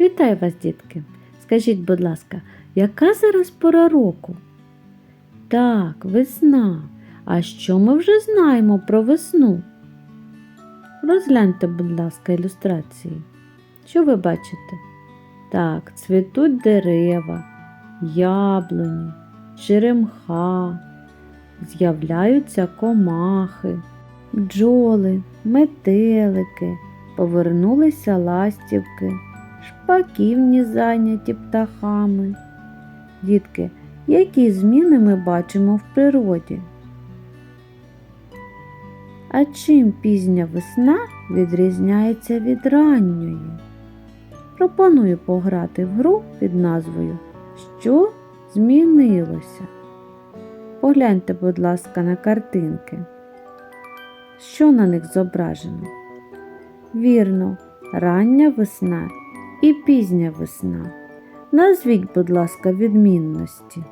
Вітаю вас, дітки! Скажіть, будь ласка, яка зараз пора року? Так, весна. А що ми вже знаємо про весну? Розгляньте, будь ласка, ілюстрації. Що ви бачите? Так, цвітуть дерева, яблуні, черемха, з'являються комахи, бджоли, метелики, повернулися ластівки, шпаківні зайняті птахами. Дітки, які зміни ми бачимо в природі? А чим пізня весна відрізняється від ранньої? Пропоную пограти в гру під назвою Що змінилося? Погляньте, будь ласка, на картинки. Що на них зображено? Вірно, рання весна і пізня весна. Назвіть, будь ласка, відмінності.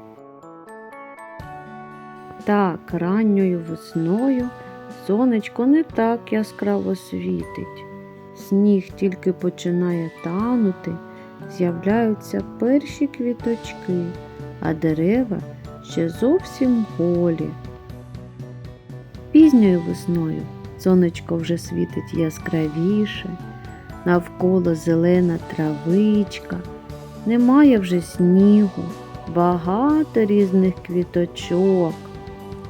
Так, ранньою весною сонечко не так яскраво світить. Сніг тільки починає танути, з'являються перші квіточки, а дерева ще зовсім голі. Пізньою весною сонечко вже світить яскравіше, навколо зелена травичка, немає вже снігу, багато різних квіточок,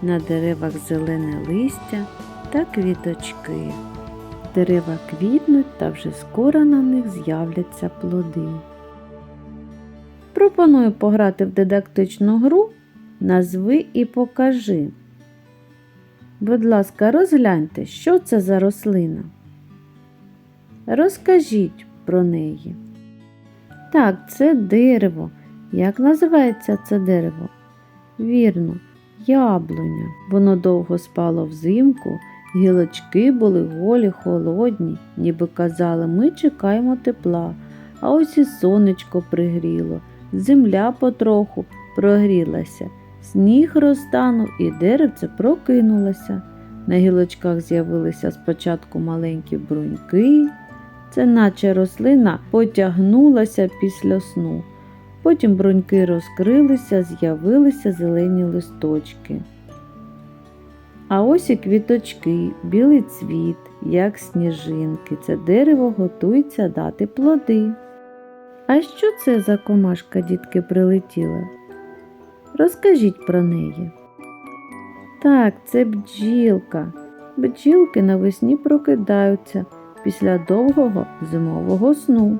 на деревах зелене листя та квіточки. Дерева квітнуть та вже скоро на них з'являться плоди. Пропоную пограти в дидактичну гру Назви і покажи. Будь ласка, розгляньте, що це за рослина. Розкажіть про неї. Так, це дерево. Як називається це дерево? Вірно, яблуня. Воно довго спало взимку, гілочки були голі, холодні, ніби казали, ми чекаємо тепла, а ось і сонечко пригріло, земля потроху прогрілася, сніг розтанув і деревце прокинулося. На гілочках з'явилися спочатку маленькі бруньки, це наче рослина потягнулася після сну. Потім бруньки розкрилися, з'явилися зелені листочки. А ось і квіточки, білий цвіт, як сніжинки. Це дерево готується дати плоди. А що це за комашка, дітки, прилетіла? Розкажіть про неї. Так, це бджілка. Бджілки навесні прокидаються після довгого зимового сну.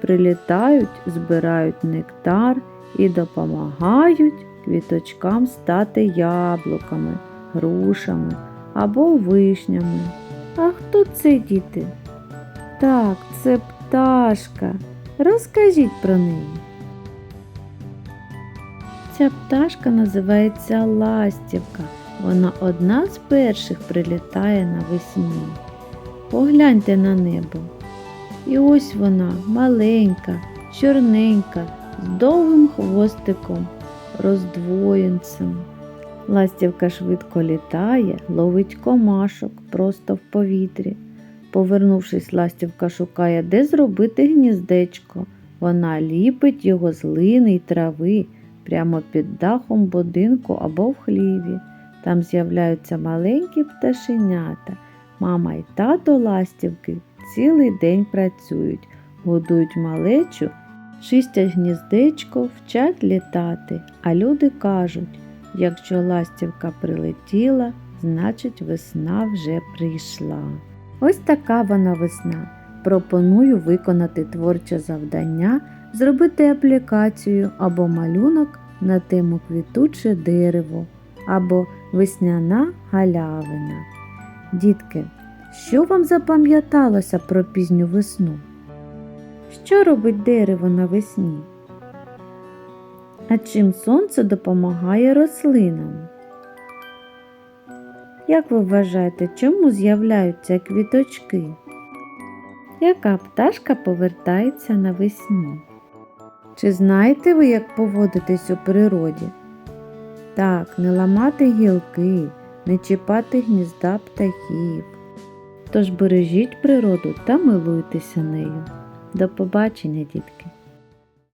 Прилітають, збирають нектар і допомагають квіточкам стати яблуками, грушами або вишнями. А хто це діти? Так, це пташка. Розкажіть про неї. Ця пташка називається ластівка. Вона одна з перших прилітає навесні. Погляньте на небо. І ось вона маленька, чорненька, з довгим хвостиком, роздвоєнцем. Ластівка швидко літає, ловить комашок просто в повітрі. Повернувшись, ластівка шукає, де зробити гніздечко. Вона ліпить його з лини й трави прямо під дахом будинку або в хліві. Там з'являються маленькі пташенята. Мама й тато ластівки цілий день працюють, годують малечу, чистять гніздечко, вчать літати. А люди кажуть, якщо ластівка прилетіла, значить весна вже прийшла. Ось така вона весна. Пропоную виконати творче завдання, зробити аплікацію або малюнок на тему квітуче дерево або весняна галявина. Дітки, що вам запам'яталося про пізню весну? Що робить дерево навесні? А чим сонце допомагає рослинам? Як ви вважаєте, чому з'являються квіточки? Яка пташка повертається навесні? Чи знаєте ви, як поводитись у природі? Так, не ламати гілки, не чіпати гнізда птахів. Тож бережіть природу та милуйтеся нею. До побачення, дітки!